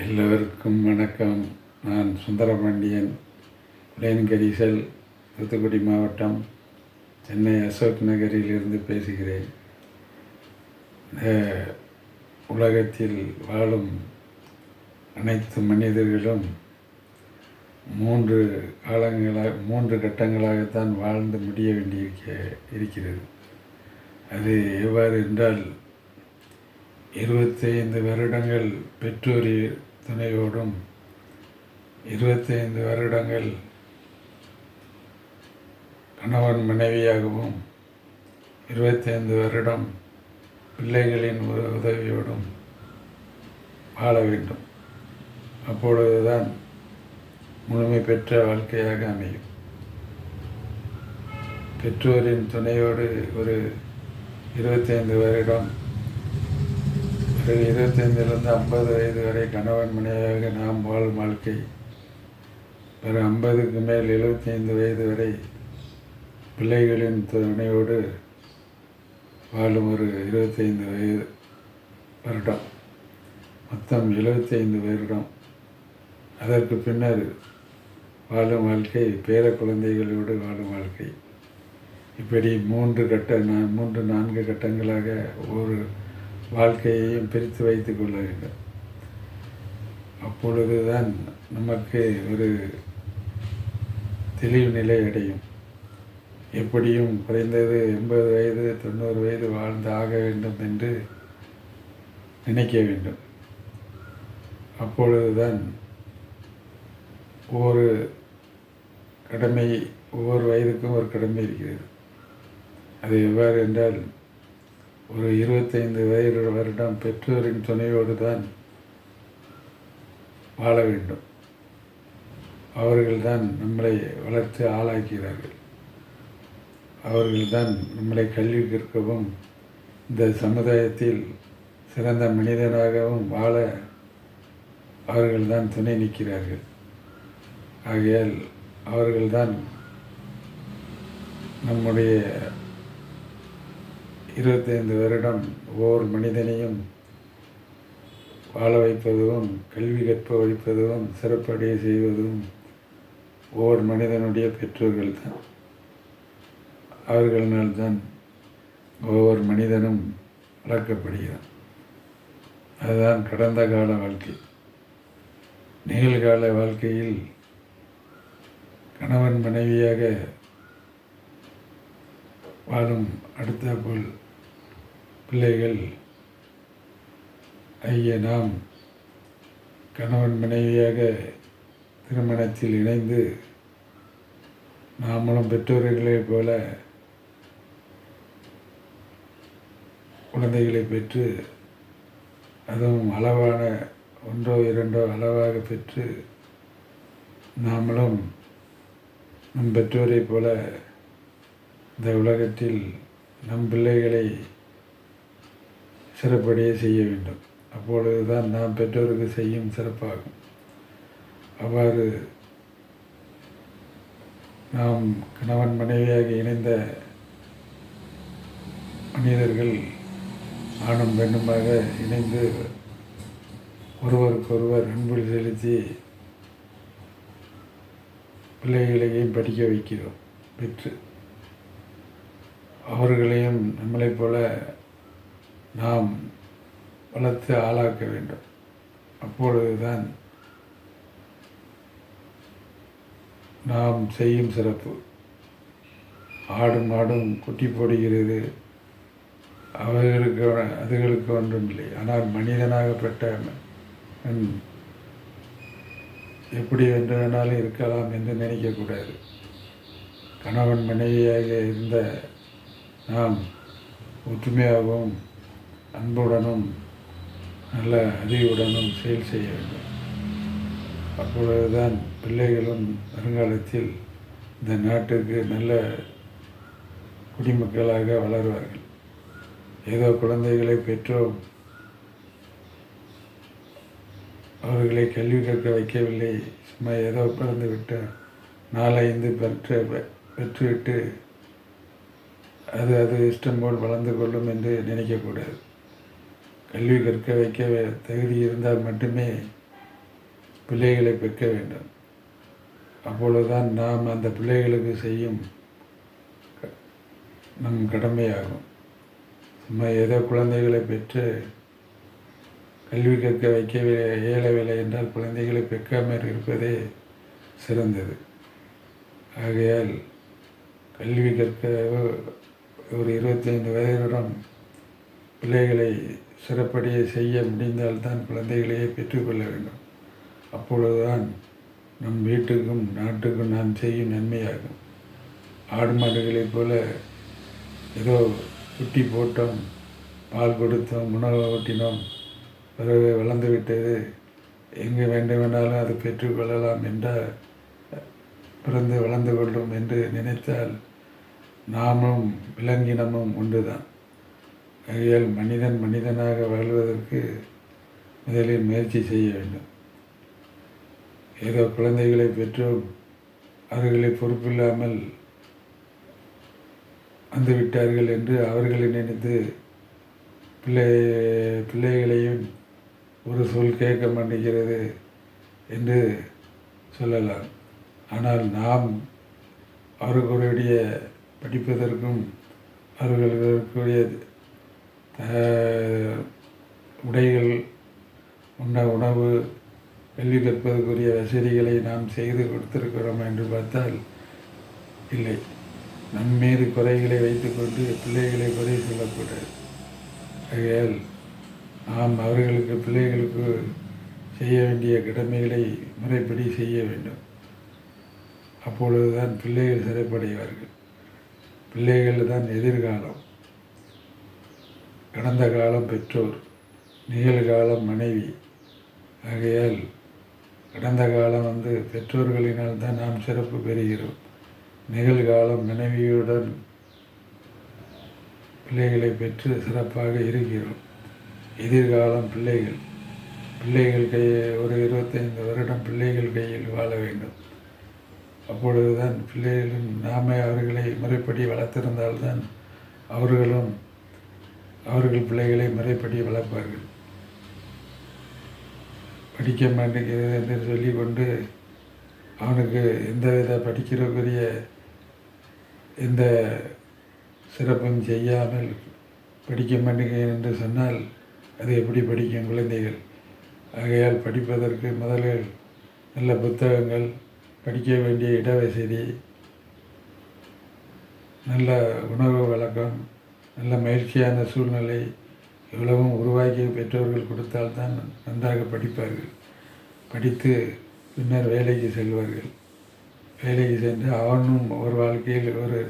எல்லோருக்கும் வணக்கம். நான் சுந்தரபாண்டியன் பிளேன் தூத்துக்குடி மாவட்டம் சென்னை அசோக் நகரிலிருந்து பேசுகிறேன். இந்த உலகத்தில் வாழும் அனைத்து மனிதர்களும் மூன்று காலங்களாக மூன்று கட்டங்களாகத்தான் வாழ்ந்து முடிய வேண்டியிருக்க இருக்கிறது. அது எவ்வாறு என்றால் இருபத்தைந்து வருடங்கள் பெற்றோர் துணையோடும் இருபத்தைந்து வருடங்கள் கணவன் மனைவியாகவும் இருபத்தைந்து வருடம் பிள்ளைகளின் ஒரு உதவியோடும் வாழ வேண்டும். அப்பொழுதுதான் முழுமை பெற்ற வாழ்க்கையாக அமையும். பெற்றோரின் துணையோடு ஒரு இருபத்தைந்து வருடம் இருபத்தைந்திலிருந்து ஐம்பது வயது வரை கணவன் மனைவியாக நாம் வாழும் வாழ்க்கை. பிறகு ஐம்பதுக்கு மேல் எழுபத்தைந்து வயது வரை பிள்ளைகளின் துணையோடு வாழும் ஒரு இருபத்தைந்து வயது வருடம். மொத்தம் எழுபத்தைந்து வருடம். அதற்கு பின்னர் வாழும் வாழ்க்கை பேர குழந்தைகளோடு வாழும் வாழ்க்கை. இப்படி மூன்று கட்ட நான் மூன்று நான்கு கட்டங்களாக ஒரு வாழ்க்கையையும் பிரித்து வைத்து கொள்ள வேண்டும் அப்பொழுதுதான் நமக்கு ஒரு தெளிவு நிலை அடையும். எப்படியும் குறைந்தது எண்பது வயது தொண்ணூறு வயது வாழ்ந்து ஆக வேண்டும் என்று நினைக்க வேண்டும். அப்பொழுதுதான் ஒவ்வொரு கடமை ஒவ்வொரு வயதுக்கும் ஒரு கடமை இருக்கிறது. அது எவ்வாறு என்றால் ஒரு இருபத்தைந்து வயது வருடம் பெற்றோரின் துணையோடு தான் வாழ வேண்டும். அவர்கள்தான் நம்மளை வளர்த்து ஆளாக்கிறார்கள். அவர்கள்தான் நம்மளை கல்வி கற்கவும் இந்த சமுதாயத்தில் சிறந்த மனிதனாகவும் வாழ அவர்கள்தான் துணை நிற்கிறார்கள். ஆகையால் அவர்கள்தான் நம்முடைய இருபத்தைந்து வருடம் ஒவ்வொரு மனிதனையும் வாழ வைப்பதும் கல்வி கற்ப வைப்பதும் சிறப்படைய செய்வதும் ஒவ்வொரு மனிதனுடைய பெற்றோர்கள் தான் அவர்களால்தான் ஒவ்வொரு மனிதனும் வளர்க்கப்படுகிறான். அதுதான் கடந்த கால வாழ்க்கை. நிகழ்கால வாழ்க்கையில் கணவன் மனைவியாக வாழும் அடுத்த போல் பிள்ளைகள் ஐய நாம் கணவன் மனைவியாக திருமணத்தில் இணைந்து நாமளும் பெற்றோர்களைப் போல குழந்தைகளை பெற்று அதுவும் அளவான ஒன்றோ இரண்டோ அளவாக பெற்று நாமளும் நம் பெற்றோரைப் போல இந்த உலகத்தில் நம் பிள்ளைகளை சிறப்படைய செய்ய வேண்டும். அப்பொழுதுதான் நாம் பெற்றோருக்கு செய்யும் சிறப்பாகும். அவ்வாறு நாம் கணவன் மனைவியாக இணைந்த மனிதர்கள் ஆணும் பெண்ணுமாக இணைந்து ஒருவருக்கொருவர் அன்பில் செலுத்தி பிள்ளைகளையும் படிக்க வைக்கிறோம். பெற்று அவர்களையும் நம்மளைப் போல நாம் வளர்த்து ஆளாக்க வேண்டும். அப்பொழுதுதான் நாம் செய்யும் சிறப்பு. ஆடும் மாடும் குட்டி போடுகிறது. அவர்களுக்கு அதுகளுக்கு ஒன்றும் இல்லை. ஆனால் மனிதனாகப்பட்ட எப்படி என்று வேணாலும் இருக்கலாம் என்று நினைக்கக்கூடாது கணவன் மனைவியாக இருந்த நாம் ஒற்றுமையாகவும் அன்புடனும் நல்ல அறிவுடனும் செயல் செய்ய வேண்டும். அப்பொழுதுதான் பிள்ளைகளும் வருங்காலத்தில் இந்த நாட்டுக்கு நல்ல குடிமக்களாக வளருவார்கள். ஏதோ குழந்தைகளை பெற்றோம் அவர்களை கல்வி கற்க வைக்கவில்லை. சும்மா ஏதோ பிறந்து விட்டு நாலைந்து பெற்று பெற்றுவிட்டு அது அது இஷ்டம் போல் வளர்ந்து கொள்ளும் என்று நினைக்கக்கூடாது. கல்வி கற்க வைக்க தகுதி இருந்தால் மட்டுமே பிள்ளைகளை பெற்க வேண்டும். அப்பொழுதுதான் நாம் அந்த பிள்ளைகளுக்கு செய்யும் க- நம் கடமையாகும். சும்மா ஏதோ குழந்தைகளை பெற்று கல்வி கற்க வைக்கவில்லை இயலவில்லை என்றால் குழந்தைகளை பெற்காமல் இருப்பதே சிறந்தது. ஆகையால் கல்வி கற்க ஒரு இருபத்தைந்து வயதுடன் பிள்ளைகளை சிறப்படியை செய்ய முடிந்தால்தான் குழந்தைகளையே பெற்றுக்கொள்ள வேண்டும். அப்பொழுதுதான் நம் வீட்டுக்கும் நாட்டுக்கும் நாம் செய்யும் நன்மையாகும். ஆடு மாடுகளைப் போல ஏதோ குட்டி போட்டோம் பால் கொடுத்தோம் உணவு ஊட்டினோம் பிறகு வளர்ந்து விட்டது. எங்கே வேண்டுமென்றாலும் அது பெற்றுக்கொள்ளலாம் என்றால் பிறந்து வளர்ந்து கொள்ளும் என்று நினைத்தால் நாமும் விலங்கினமும் ஒன்றுதான். ஆகையால் மனிதன் மனிதனாக வாழ்வதற்கு முதலில் முயற்சி செய்ய வேண்டும். ஏதோ குழந்தைகளை பெற்றோம் அவர்களை பொறுப்பில்லாமல் வந்துவிட்டார்கள் என்று அவர்களை நினைத்து பிள்ளை பிள்ளைகளையும் ஒரு சொல் கேட்க மாட்டேங்கிறது என்று சொல்லலாம். ஆனால் நாம் அவர்களுடைய படிப்பதற்கும் அவர்களுக்குரிய உடைகள் உண்ண உணவு கல்வி கற்பதற்குரிய வசதிகளை நாம் செய்து கொடுத்திருக்கிறோம் என்று பார்த்தால் இல்லை. நம் மீது குறைகளை வைத்துக்கொண்டு பிள்ளைகளை குறை சொல்லக்கூடாது. ஆகையால் நாம் அவர்களுக்கு பிள்ளைகளுக்கு செய்ய வேண்டிய கடமைகளை முறைப்படி செய்ய வேண்டும். அப்பொழுதுதான் பிள்ளைகள் சிறப்படைவார்கள். பிள்ளைகள் தான் எதிர்காலம். கடந்த காலம் பெற்றோர் நிகழ்காலம் மனைவி. ஆகையால் கடந்த காலம் வந்து பெற்றோர்களினால் தான் நாம் சிறப்பு பெறுகிறோம். நிகழ்காலம் மனைவியுடன் பிள்ளைகளை பெற்று சிறப்பாக இருக்கிறோம். எதிர்காலம் பிள்ளைகள். பிள்ளைகள் கையை ஒரு இருபத்தைந்து வருடம் பிள்ளைகள் கையில் வாழ வேண்டும். அப்பொழுதுதான் பிள்ளைகளும் நாமே அவர்களை முறைப்படி வளர்த்திருந்தால்தான் அவர்களும் அவர்கள் பிள்ளைகளை முறைப்படி வளர்ப்பார்கள். படிக்க மாட்டேங்கிறது என்று சொல்லிக்கொண்டு அவனுக்கு எந்த வித படிக்கிறக்குரிய எந்த சிறப்பும் செய்யாமல் படிக்க மாட்டேங்கிறேன் என்று சொன்னால் அது எப்படி படிக்கும் குழந்தைகள்? ஆகையால் படிப்பதற்கு முதலில் நல்ல புத்தகங்கள் படிக்க வேண்டிய இடவசதி நல்ல உணவு வழக்கம் நல்ல மகிழ்ச்சியான சூழ்நிலை இவ்வளவும் உருவாக்கி பெற்றோர்கள் கொடுத்தால்தான் நன்றாக படிப்பார்கள். படித்து பின்னர் வேலைக்கு செல்வார்கள். வேலைக்கு சென்று அவனும் ஒரு வாழ்க்கையில் ஒரு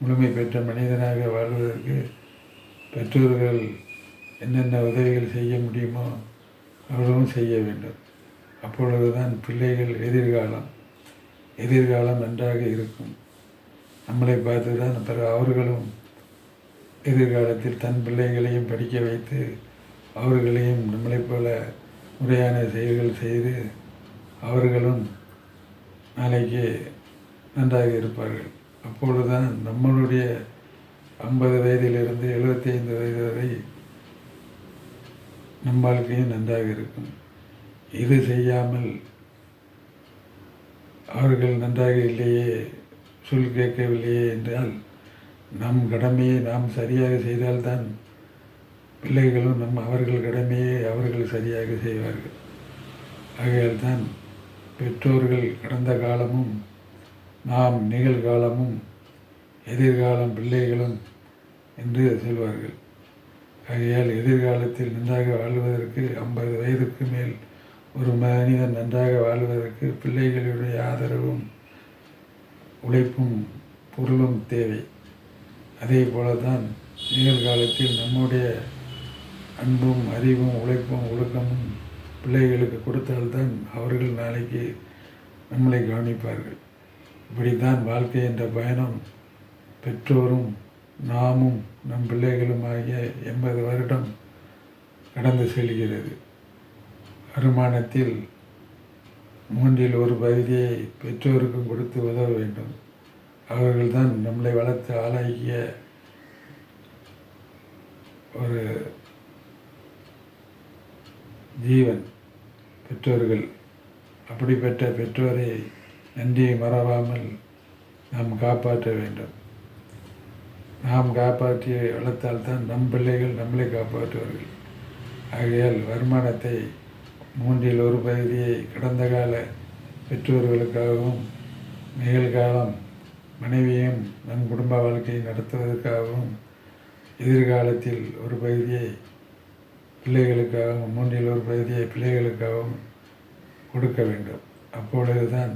முழுமை பெற்ற மனிதனாக வாழ்வதற்கு பெற்றோர்கள் என்னென்ன உதவிகள் செய்ய முடியுமோ அவ்வளவும் செய்ய வேண்டும். அப்பொழுதுதான் பிள்ளைகள் எதிர்காலம் எதிர்காலம் நன்றாக இருக்கும். நம்மளை பார்த்து தான் பிறகு அவர்களும் எதிர்காலத்தில் தன் பிள்ளைகளையும் படிக்க வைத்து அவர்களையும் நம்மளைப் போல முறையான செயல்கள் செய்து அவர்களும் நாளைக்கு நன்றாக இருப்பார்கள். அப்பொழுதுதான் நம்மளுடைய ஐம்பது வயதிலிருந்து எழுபத்தி ஐந்து வயது வரை நம் வாழ்க்கையும் நன்றாக இருக்கும். இது செய்யாமல் அவர்கள் நன்றாக இல்லையே சொல் கேட்கவில்லையே என்றால் நம் கடமையை நாம் சரியாக செய்தால்தான் பிள்ளைகளும் நம் அவர்கள் கடமையை அவர்கள் சரியாக செய்வார்கள். ஆகையால் தான் பெற்றோர்கள் கடந்த காலமும் நாம் நிகழ்காலமும் எதிர்காலம் பிள்ளைகளும் என்று சொல்வார்கள். ஆகையால் எதிர்காலத்தில் நன்றாக வாழ்வதற்கு ஐம்பது வயதுக்கு மேல் ஒரு மனிதன் நன்றாக வாழ்வதற்கு பிள்ளைகளுடைய ஆதரவும் உழைப்பும் பொருளும் தேவை. அதே போல தான் நிகழ்காலத்தில் நம்முடைய அன்பும் அறிவும் உழைப்பும் ஒழுக்கமும் பிள்ளைகளுக்கு கொடுத்தால்தான் அவர்கள் நாளைக்கு நம்மளை கவனிப்பார்கள். இப்படித்தான் வாழ்க்கை என்ற பயணம் பெற்றோரும் நாமும் நம் பிள்ளைகளும் ஆகிய எண்பது வருடம் கடந்து செல்கிறது. வருமானத்தில் மூன்றில் ஒரு பகுதியை பெற்றோருக்கும் கொடுத்து உதவ வேண்டும். அவர்கள்தான் நம்மளை வளர்த்து ஆளாகிய ஒரு ஜீவன் பெற்றோர்கள். அப்படிப்பட்ட பெற்றோரை நன்றியை மறவாமல் நாம் காப்பாற்ற வேண்டும். நாம் காப்பாற்றிய வளர்த்தால் தான் நம் பிள்ளைகள் நம்மளை காப்பாற்றுவார்கள். ஆகையால் வருமானத்தை மூன்றில் ஒரு பகுதியை கடந்த கால பெற்றோர்களுக்காகவும் நிகழ்காலம் மனைவியும் நம் குடும்ப வாழ்க்கையை நடத்துவதற்காகவும் எதிர்காலத்தில் ஒரு பகுதியை பிள்ளைகளுக்காகவும் மூன்றில் ஒரு பகுதியை பிள்ளைகளுக்காகவும் கொடுக்க வேண்டும். அப்பொழுதுதான்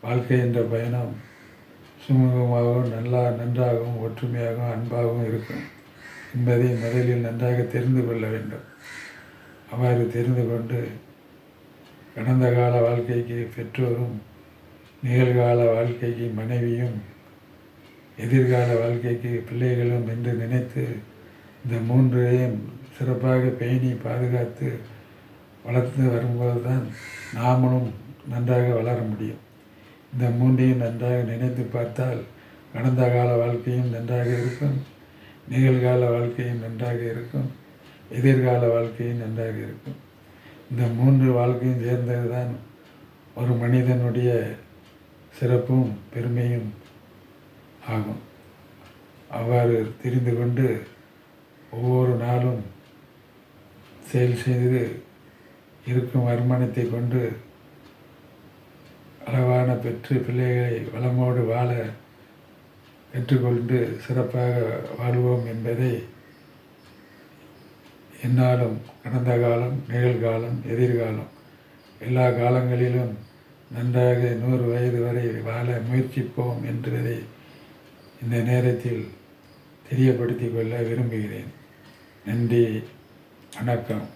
வாழ்க்கை என்ற பயணம் சுமூகமாகவும் நல்லா நன்றாகவும் ஒற்றுமையாகவும் அன்பாகவும் இருக்கும் என்பதை முதலில் நன்றாக தெரிந்து கொள்ள வேண்டும். அவ்வாறு தெரிந்து கொண்டு கடந்த கால வாழ்க்கைக்கு பெற்றோரும் நிகழ்கால வாழ்க்கைக்கு மனைவியும் எதிர்கால வாழ்க்கைக்கு பிள்ளைகளும் என்று நினைத்து இந்த மூன்றையும் சிறப்பாக பேணி பாதுகாத்து வளர்த்து வரும்போது தான் நாமளும் நன்றாக வளர முடியும். இந்த மூன்றையும் நன்றாக நினைத்து பார்த்தால் கடந்த கால வாழ்க்கையும் நன்றாக இருக்கும் நிகழ்கால வாழ்க்கையும் நன்றாக இருக்கும் எதிர்கால வாழ்க்கையும் நன்றாக இருக்கும். இந்த மூன்று வாழ்க்கையும் சேர்ந்தது தான் ஒரு மனிதனுடைய சிறப்பும் பெருமையும் ஆகும். அவ்வாறு தெரிந்து கொண்டு ஒவ்வொரு நாளும் செயல் செய்து இருக்கும் வருமானத்தை கொண்டு அளவான பெற்று பிள்ளைகளை வளமோடு வாழ பெற்றுக்கொண்டு சிறப்பாக வாழ்வோம் என்பதை என்னாலும் கடந்த காலம் நிகழ்காலம் எதிர்காலம் எல்லா காலங்களிலும் நன்றாக நூறு வயது வரை வாழ முயற்சிப்போம் என்பதை இந்த நேரத்தில் தெரியப்படுத்திக் கொள்ள விரும்புகிறேன். நன்றி. வணக்கம்.